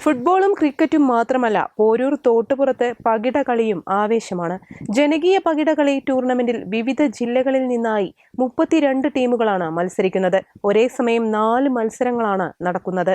ഫുട്ബോളും ക്രിക്കറ്റും മാത്രമല്ല പോരൂർ തോട്ടുപുറത്ത് പകിടകളിയും ആവേശമാണ്. ജനകീയ പകിടകളി ടൂർണമെന്റിൽ വിവിധ ജില്ലകളിൽ നിന്നായി മുപ്പത്തിരണ്ട് ടീമുകളാണ് മത്സരിക്കുന്നത്. ഒരേ സമയം നാല് മത്സരങ്ങളാണ് നടക്കുന്നത്.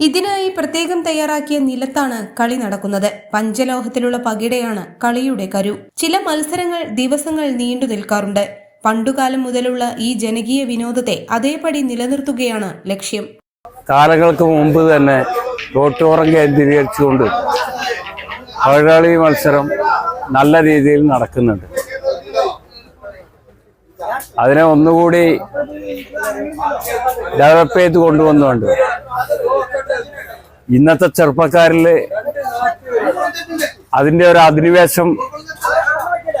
ഇതിനായി പ്രത്യേകം തയ്യാറാക്കിയ നിലത്താണ് കളി നടക്കുന്നത്. പഞ്ചലോഹത്തിലുള്ള പകിടയാണ് കളിയുടെ കരു. ചില മത്സരങ്ങൾ ദിവസങ്ങൾ നീണ്ടു നിൽക്കാറുണ്ട്. പണ്ടുകാലം മുതലുള്ള ഈ ജനകീയ വിനോദത്തെ അതേപടി നിലനിർത്തുകയാണ് ലക്ഷ്യം. കാലങ്ങൾക്ക് മുമ്പ് തന്നെ തോട്ടോറം കേന്ദ്രീകരിച്ചുകൊണ്ട് തൊഴിലാളി മത്സരം നല്ല രീതിയിൽ നടക്കുന്നുണ്ട്. അതിനെ ഒന്നുകൂടി ഡെവലപ്പ് ചെയ്ത് കൊണ്ടുവന്നുകൊണ്ട് ഇന്നത്തെ ചെറുപ്പക്കാരിൽ അതിന്റെ ഒരു അധിനിവേശം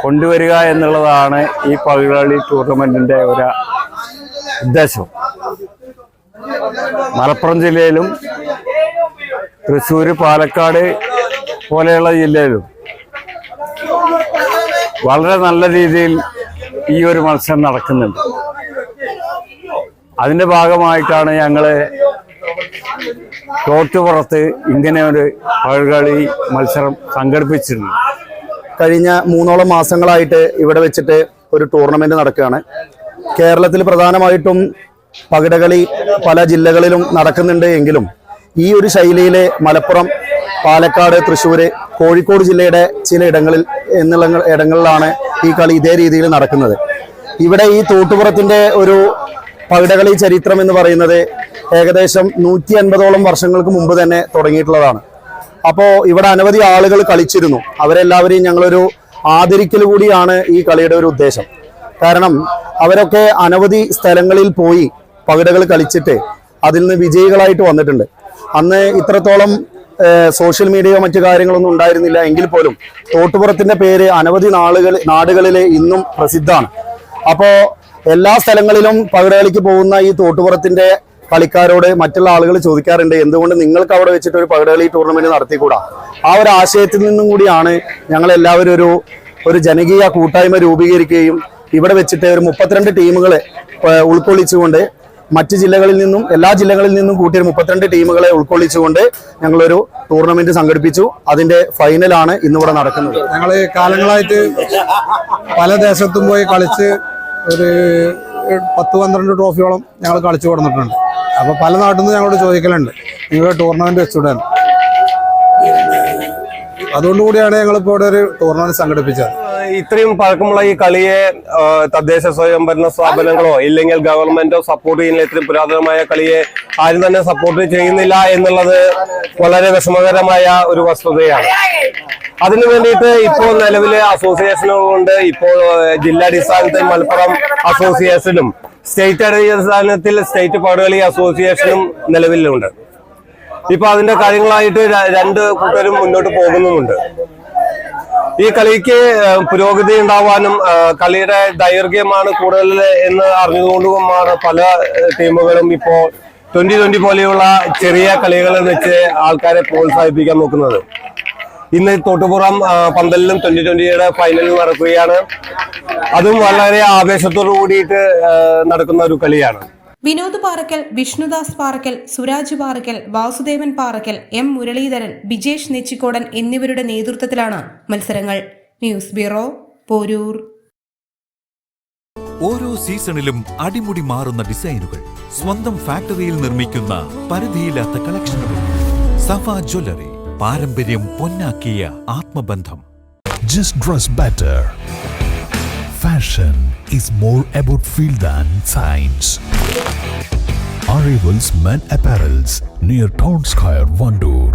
കൊണ്ടുവരിക എന്നുള്ളതാണ് ഈ പഴകളി ടൂർണമെന്റിന്റെ ഒരു ഉദ്ദേശം. മലപ്പുറം ജില്ലയിലും തൃശ്ശൂർ പാലക്കാട് പോലെയുള്ള ജില്ലയിലും വളരെ നല്ല രീതിയിൽ ഈ ഒരു മത്സരം നടക്കുന്നുണ്ട്. അതിന്റെ ഭാഗമായിട്ടാണ് ഞങ്ങൾ തോട്ടുപുറത്ത് ഇങ്ങനെ ഒരു പഴകളി മത്സരം സംഘടിപ്പിച്ചിരുന്നു. കഴിഞ്ഞ മൂന്നോളം മാസങ്ങളായിട്ട് ഇവിടെ വെച്ചിട്ട് ഒരു ടൂർണമെന്റ് നടക്കുകയാണ്. കേരളത്തിൽ പ്രധാനമായിട്ടും പകിടകളി പല ജില്ലകളിലും നടക്കുന്നുണ്ട് എങ്കിലും ഈ ഒരു ശൈലിയിലെ മലപ്പുറം പാലക്കാട് തൃശ്ശൂര് കോഴിക്കോട് ജില്ലയുടെ ചില ഇടങ്ങളിൽ എന്നുള്ള ഇടങ്ങളിലാണ് ഈ കളി ഇതേ രീതിയിൽ നടക്കുന്നത്. ഇവിടെ ഈ തോട്ടുപുറത്തിന്റെ ഒരു പകിടകളി ചരിത്രം എന്ന് പറയുന്നത് ഏകദേശം നൂറ്റി അൻപതോളം വർഷങ്ങൾക്ക് മുമ്പ് തന്നെ തുടങ്ങിയിട്ടുള്ളതാണ്. അപ്പോൾ ഇവിടെ അനവധി ആളുകൾ കളിച്ചിരുന്നു. അവരെല്ലാവരെയും ഞങ്ങളൊരു ആദരിക്കൽ കൂടിയാണ് ഈ കളിയുടെ ഒരു ഉദ്ദേശം. കാരണം അവരൊക്കെ അനവധി സ്ഥലങ്ങളിൽ പോയി പകിടകൾ കളിച്ചിട്ട് അതിൽ നിന്ന് വിജയികളായിട്ട് വന്നിട്ടുണ്ട്. അന്ന് ഇത്രത്തോളം സോഷ്യൽ മീഡിയയോ മറ്റു കാര്യങ്ങളൊന്നും ഉണ്ടായിരുന്നില്ല. എങ്കിൽ പോലും തോട്ടുപുറത്തിന്റെ പേര് അനവധി നാളുകൾ നാടുകളിൽ ഇന്നും പ്രസിദ്ധമാണ്. അപ്പോൾ എല്ലാ സ്ഥലങ്ങളിലും പകിടകളിക്ക് പോകുന്ന ഈ തോട്ടുപുറത്തിന്റെ കളിക്കാരോട് മറ്റുള്ള ആളുകൾ ചോദിക്കാറുണ്ട് എന്തുകൊണ്ട് നിങ്ങൾക്ക് അവിടെ വെച്ചിട്ട് ഒരു പകടകളി ടൂർണമെന്റ് നടത്തിക്കൂടാ? ആ ഒരു ആശയത്തിൽ നിന്നും കൂടിയാണ് ഞങ്ങൾ എല്ലാവരും ഒരു ഒരു ജനകീയ കൂട്ടായ്മ രൂപീകരിക്കുകയും ഇവിടെ വെച്ചിട്ട് ഒരു മുപ്പത്തിരണ്ട് ടീമുകളെ ഉൾക്കൊള്ളിച്ചുകൊണ്ട് മറ്റ് ജില്ലകളിൽ നിന്നും എല്ലാ ജില്ലകളിൽ നിന്നും കൂട്ടിയ മുപ്പത്തിരണ്ട് ടീമുകളെ ഉൾക്കൊള്ളിച്ചുകൊണ്ട് ഞങ്ങളൊരു ടൂർണമെന്റ് സംഘടിപ്പിച്ചു. അതിന്റെ ഫൈനലാണ് ഇന്നിവിടെ നടക്കുന്നത്. ഞങ്ങൾ കാലങ്ങളായിട്ട് പല ദേശത്തും പോയി കളിച്ച് ഒരു പത്ത് പന്ത്രണ്ട് ട്രോഫിയോളം ഞങ്ങൾ കളിച്ചു കൊടുത്തിട്ടുണ്ട്. അപ്പോൾ പല നാട്ടിൽ നിന്ന് ഞങ്ങളോട് ചോദിക്കലുണ്ട്. നിങ്ങളുടെ ടൂർണമെന്റ് വെച്ചുവിടാൻ അതുകൊണ്ടുകൂടിയാണ് ഞങ്ങളിപ്പോൾ ഇവിടെ ഒരു ടൂർണമെന്റ് സംഘടിപ്പിച്ചത്. ഇത്രയും പഴക്കമുള്ള ഈ കളിയെ തദ്ദേശ സ്വയംഭരണ സ്ഥാപനങ്ങളോ ഇല്ലെങ്കിൽ ഗവൺമെന്റോ സപ്പോർട്ട് ചെയ്യുന്നില്ല ഇത്രയും പുരാതനമായ കളിയെ ആരും തന്നെ സപ്പോർട്ട് ചെയ്യുന്നില്ല എന്നുള്ളത് വളരെ വിഷമകരമായ ഒരു വസ്തുതയാണ്. അതിനു വേണ്ടിയിട്ട് ഇപ്പോൾ നിലവിലെ അസോസിയേഷനുകളുണ്ട് ഇപ്പോൾ ജില്ലാടിസ്ഥാനത്തെ മലപ്പുറം അസോസിയേഷനും സ്റ്റേറ്റ് അടിസ്ഥാനത്തിൽ സ്റ്റേറ്റ് പാടുകളി അസോസിയേഷനും നിലവിലുണ്ട്. ഇപ്പൊ അതിന്റെ കാര്യങ്ങളായിട്ട് രണ്ട് കൂട്ടരും മുന്നോട്ട് പോകുന്നുമുണ്ട്. ഈ കളിക്ക് പുരോഗതി ഉണ്ടാവാനും കളിയുടെ ദൈർഘ്യമാണ് കൂടുതൽ എന്ന് അറിഞ്ഞുകൊണ്ടുമാണ് പല ടീമുകളും ഇപ്പോ ട്വന്റി ട്വന്റി പോലെയുള്ള ചെറിയ കളികൾ വെച്ച് ആൾക്കാരെ പ്രോത്സാഹിപ്പിക്കാൻ നോക്കുന്നത്. ഇന്ന് തോട്ടുപുറം പന്തലിലും ട്വന്റി ട്വന്റിയുടെ ഫൈനൽ നടക്കുകയാണ്. അതും വളരെ ആവേശത്തോടു കൂടിയിട്ട് നടക്കുന്ന ഒരു കളിയാണ്. വിനോദ് പാറക്കൽ വിഷ്ണുദാസ് പാറക്കൽ സുരാജ് പാറക്കൽ വാസുദേവൻ പാറക്കൽ എം മുരളീധരൻ ബിജേഷ് നെച്ചിക്കോടൻ എന്നിവരുടെ നേതൃത്വത്തിലാണ് മത്സരങ്ങൾ. News bureau Poroor. ഓരോ സീസണിലും അടിമുടി മാറുന്ന ഡിസൈനുകൾ സ്വന്തം ഫാക്ടറിയിൽ നിർമ്മിക്കുന്ന പരിധിയില്ലാത്ത കളക്ഷനുകൾ. സഫ ജ്വല്ലറി പാരമ്പര്യം പൊന്നാക്കിയ ആത്മബന്ധം Just dress better. Fashion is more about feel than science. Arrivals Men Apparels near Town Square, Vandoor.